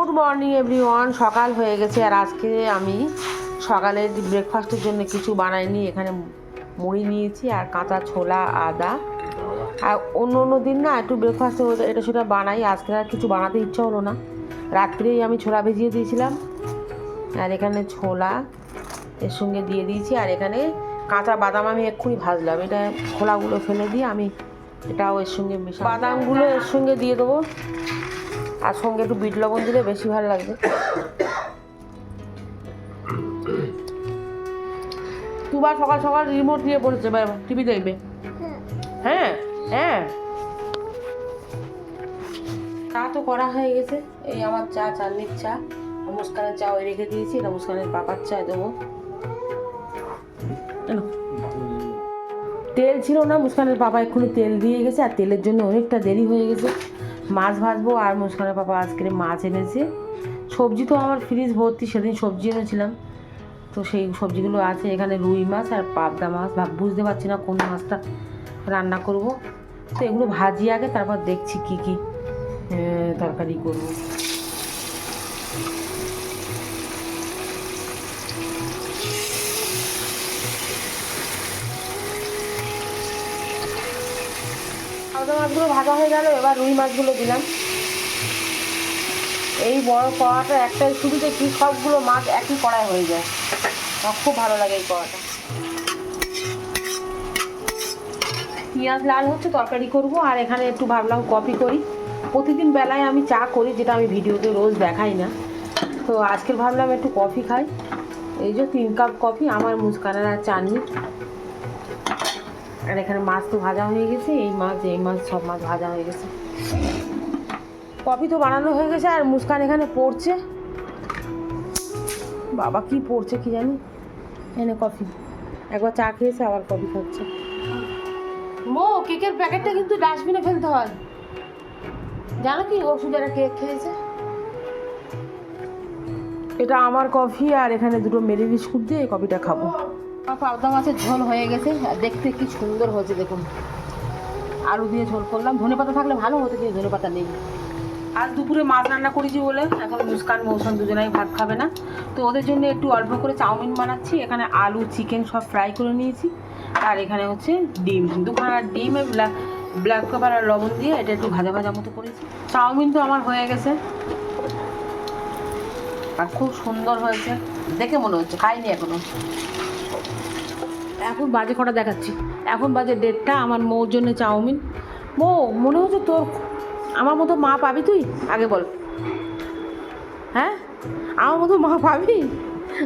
Good morning everyone সকাল হয়ে গেছে আর আজকে আমি সকালের ব্রেকফাস্টের জন্য কিছু বানাইনি। এখানে মুড়ি নিয়েছি আর কাঁচা ছোলা, আদা। আর অন্য অন্য দিন না একটু ব্রেকফাস্টে এটা সেটা বানাই। আজকে আর কিছু বানাতে ইচ্ছা হলো না। রাত্রেই আমি ছোলা ভেজিয়ে দিয়েছিলাম। আর এখানে ছোলা এর সঙ্গে দিয়ে দিয়েছি। আর এখানে কাঁচা বাদাম আমি এক্ষুনি ভাজলাম। এটা ছোলাগুলো ফেলে দিয়ে আমি এটাও এর সঙ্গে মেশা বাদামগুলো এর সঙ্গে দিয়ে দেবো। আর সঙ্গে একটু বিট লবণ দিলে বেশি ভালো লাগবে। দুবার সকাল সকাল রিমোট দিয়ে পড়েছে টিভি দেখবে। হ্যাঁ হ্যাঁ। চা তো করা হয়ে গেছে। এই আমার চা চালনির চা। মুস্কানের চা ওই রেখে দিয়েছি এটা মুস্কানের পাপার চা দেবো। তেল ছিল না মুস্কানের পাপা এক্ষুনি তেল দিয়ে গেছে আর তেলের জন্য অনেকটা দেরি হয়ে গেছে। মাছ ভাজবো আর মুস্কানের পাপা আজকে মাছ এনেছে। সবজি তো আমার ফ্রিজ ভর্তি, সেদিন সবজি এনেছিলাম। তো সেই সবজিগুলো আছে, এখানে রুই মাছ আর পাবদা মাছ। ভাব, বুঝতে পারছি না কোন মাছটা রান্না করব। তো এগুলো ভাজি আগে, তারপর দেখছি কি কি তরকারি করব। পাবদা মাছগুলো ভাজা হয়ে গেল, এবার রুই মাছগুলো দিলাম। এই বড় কড়াটা একটা শুরুতে কি সবগুলো মাছ একই কড়ায় হয়ে যায়। আমার খুব ভালো লাগে এই কড়াটা। পেঁয়াজ লাল হচ্ছে, তরকারি করব, আর এখানে একটু ভাবলাম কফি করি। প্রতিদিন বেলায় আমি চা করি, যেটা আমি ভিডিওতে রোজ দেখাই না। তো আজকে ভাবলাম একটু কফি খাই। এই যে তিন কাপ কফি, আমার মুস্কানের আর চানি আর এখানে মাছ তো ভাজা হয়ে গেছে, এই মাছ এই মাছ, সব মাছ ভাজা হয়ে গেছে। কফি তো বানানো হয়ে গেছে আর মুস্কান এখানে পড়ছে। বাবা কি পড়ছে কি জানি? এনে কফি। একবার চা খেয়েছে, আবার কফি খাচ্ছে। মো, কেকের প্যাকেটটা কিন্তু ডাস্টবিনে ফেলতে হয়। জানো কি, ওষুধ ওষুধেরা কেক খেয়েছে? এটা আমার কফি আর এখানে দুটো মেরি বিস্কুট দিয়ে এই কফিটা খাব। পাবদা মাছের ঝোল হয়ে গেছে। দেখতে কি সুন্দর হয়েছে, দেখুন। আলু দিয়ে ঝোল করলাম। ধনে পাতা থাকলে ভালো হতো, কিন্তু ধনে পাতা নেই। আজ দুপুরে মাছ রান্না করেছি বলে এখন মুস্কান মৌসুম, দুজনাই ভাত খাবে না। তো ওদের জন্য একটু অল্প করে চাউমিন বানাচ্ছি। এখানে আলু, চিকেন সব ফ্রাই করে নিয়েছি। আর এখানে হচ্ছে ডিম। দুখানা ডিম ব্ল্যাক ব্ল্যাক পেপার আর লবণ দিয়ে এটা একটু ভাজা ভাজা মতো করেছি। চাউমিন তো আমার হয়ে গেছে। আর খুব সুন্দর হয়েছে। দেখে মনে হচ্ছে, খাইনি এখনও। এখন বাজে কটা দেখাচ্ছি। এখন বাজে দেড়টা আমার মৌর জন্য চাউমিন। মৌ মনে হচ্ছে তোর আমার মতো মা পাবি তুই? আগে বল। হ্যাঁ? আমার মতো মা পাবি?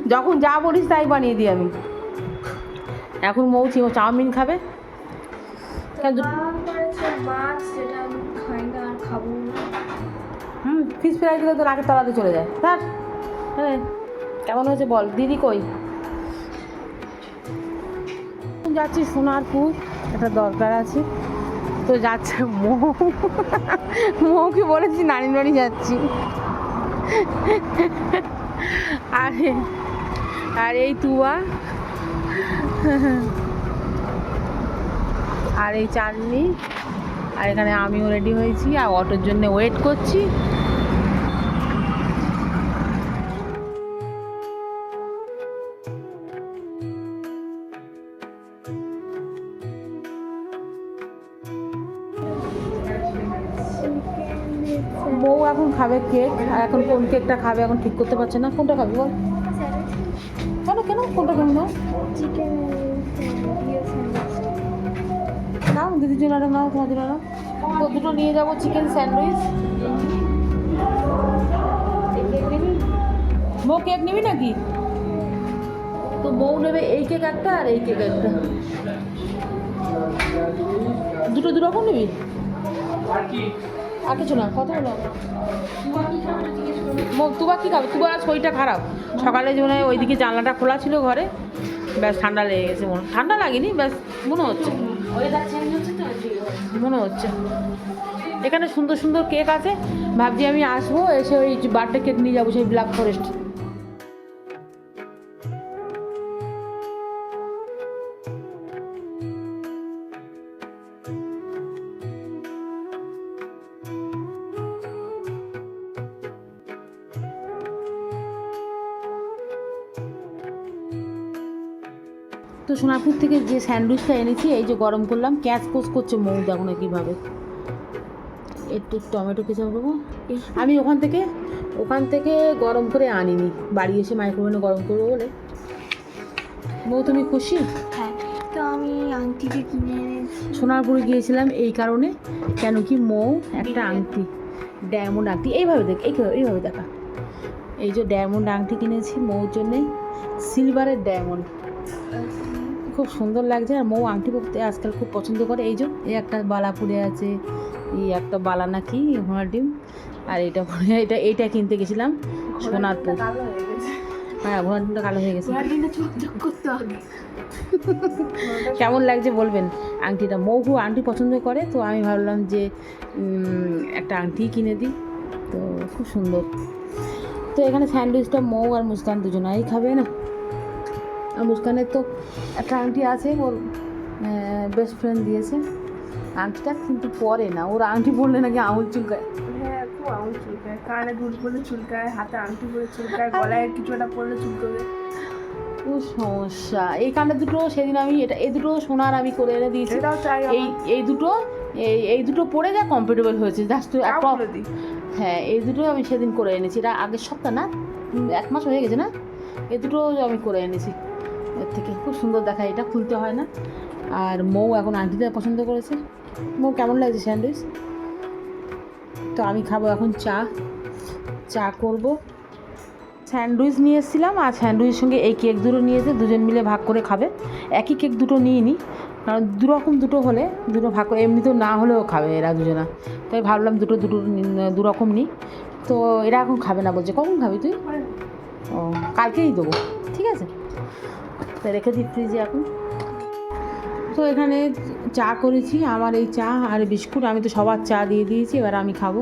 যখন যা বলিস তাই বানিয়ে দিই আমি। এখন মৌ চাউমিন খাবে? হুম ফিস ফ্রাই দিলে তো নাকের তলাতে চলে যায়। স্যার হ্যাঁ কেমন হয়েছে বল? দিদি কই? যাচ্ছি সোনারপুর, একটা দরকার আছে। তো যাচ্ছে মৌ। মৌকে বলেছি নানি বাড়ি যাচ্ছি। আর আর এই তুয়া। আর এই চাটনি আর এখানে আমিও রেডি হয়েছি, আর অটোর জন্য ওয়েট করছি। বউ এখন খাবে কেক আর এখন কোন কেকটা খাবে এখন ঠিক করতে পারছে না। কোনটা খাবি বল? কেন কেন? কোনটা কেন নাও চিকেন নাও দিদির জন্য একটা নাও তোমার জন্য তো দুটো নিয়ে যাব চিকেন স্যান্ডউইচ বউ কেক নিবি নাকি? তো বউ নেবে এই কেক একটা আর এই কেক একটা। দুটো দু রকম নিবি? আর কিছু না, কথা হলো তুবা কী খাবে? তুবা শরীরটা খারাপ। সকালে মনে হয় ওইদিকে জানলাটা খোলা ছিল ঘরে, ব্যাস ঠান্ডা লেগে গেছে মনে ঠান্ডা লাগেনি, ব্যাস মনে হচ্ছে। মনে হচ্ছে। এখানে সুন্দর সুন্দর কেক আছে। ভাবছি আমি আসব, এসে ওই বার্থডে কেক নিয়ে যাব, সেই ব্ল্যাক ফরেস্ট তো সোনারপুর থেকে যে স্যান্ডউইচটা এনেছি এই যে গরম করলাম ক্যাচ কোচ করছে মৌ দেখো না কীভাবে। একটু টমেটো কেচাপ দেবো। আমি ওখান থেকে ওখান থেকে গরম করে আনিনি। বাড়ি এসে মাইক্রোওভেনে গরম করব বলে। মৌ তুমি খুশি? হ্যাঁ তো আমি আংটিটা কিনে সোনারপুরে গিয়েছিলাম এই কারণে কেন কি মৌ একটা আংটি ডায়মন্ড আংটি এইভাবে দেখ এইভাবে এইভাবে দেখা। এই যে ডায়মন্ড আংটি কিনেছি মৌর জন্যে সিলভারের ডায়মন্ড। খুব সুন্দর লাগছে আর মৌ আংটি পরতে আজকাল খুব পছন্দ করে। এই যে এই একটা বালা পরে আছে এই একটা বালা নাকি ঘোড়ার ডিম। আর এটা এটা এইটা কিনতে গেছিলাম সোনারপুর। হ্যাঁ ঘোড়ার ডিমটা কালো হয়ে গেছে। কেমন লাগছে বলবেন আংটিটা? মৌ খুব আংটি পছন্দ করে তো আমি ভাবলাম যে একটা আংটি কিনে দিই। তো খুব সুন্দর। তো এখানে স্যান্ডউইচটা মৌ আর মুস্কান দুজনাই খাবে না? আর মুস্কানের তো একটা আংটি আছে ওর বেস্ট ফ্রেন্ড দিয়েছে। আংটিটা কিন্তু পরে না ওর আংটি পরলে নাকি আঙুল চুলকায়। হ্যাঁ খুব আঙুল চুলকায়। কানে দুল পরলে চুলকায় হাতে আংটি পরে চুলকায় গলায় কিছু একটা পরলে চুলকাবে। খুব সমস্যা। এই কানে দুটো সেদিন আমি এটা এই দুটো সোনার আমি করে এনে দিয়েছি। এই এই দুটো এই এই দুটো পরে যা কমফোর্টেবল হয়েছে জাস্ট একটা দিই। হ্যাঁ এই দুটো আমি সেদিন করে এনেছি। এটা আগের সপ্তাহ না? এক মাস হয়ে গেছে না? এই দুটো আমি করে এনেছি। এর থেকে খুব সুন্দর দেখায় এটা খুলতে হয় না। আর মৌ এখন আন্টিটা পছন্দ করেছে। মৌ, কেমন লাগছে স্যান্ডউইচ তো আমি খাব এখন চা। চা করব। স্যান্ডউইচ নিয়ে এসেছিলাম আর স্যান্ডউইচের সঙ্গে এই কেক দুটো নিয়েছে, দুজন মিলে ভাগ করে খাবে। একই কেক দুটো নিয়ে নিই কারণ দুরকম দুটো হলে, দুটো ভাগ করে এমনিতেও না হলেও খাবে এরা দুজনা। তাই ভাবলাম দুটো দুটো দুরকম নিই তো এরা এখন খাবে না বলছে। কখন খাবি তুই? ও, কালকেই দেবো। ঠিক আছে? তো রেখে দিই ফ্রিজে এখন। তো এখানে চা করেছি, আমার এই চা আর বিস্কুট, আমি তো সবার চা দিয়ে দিয়েছি, এবার আমি খাব।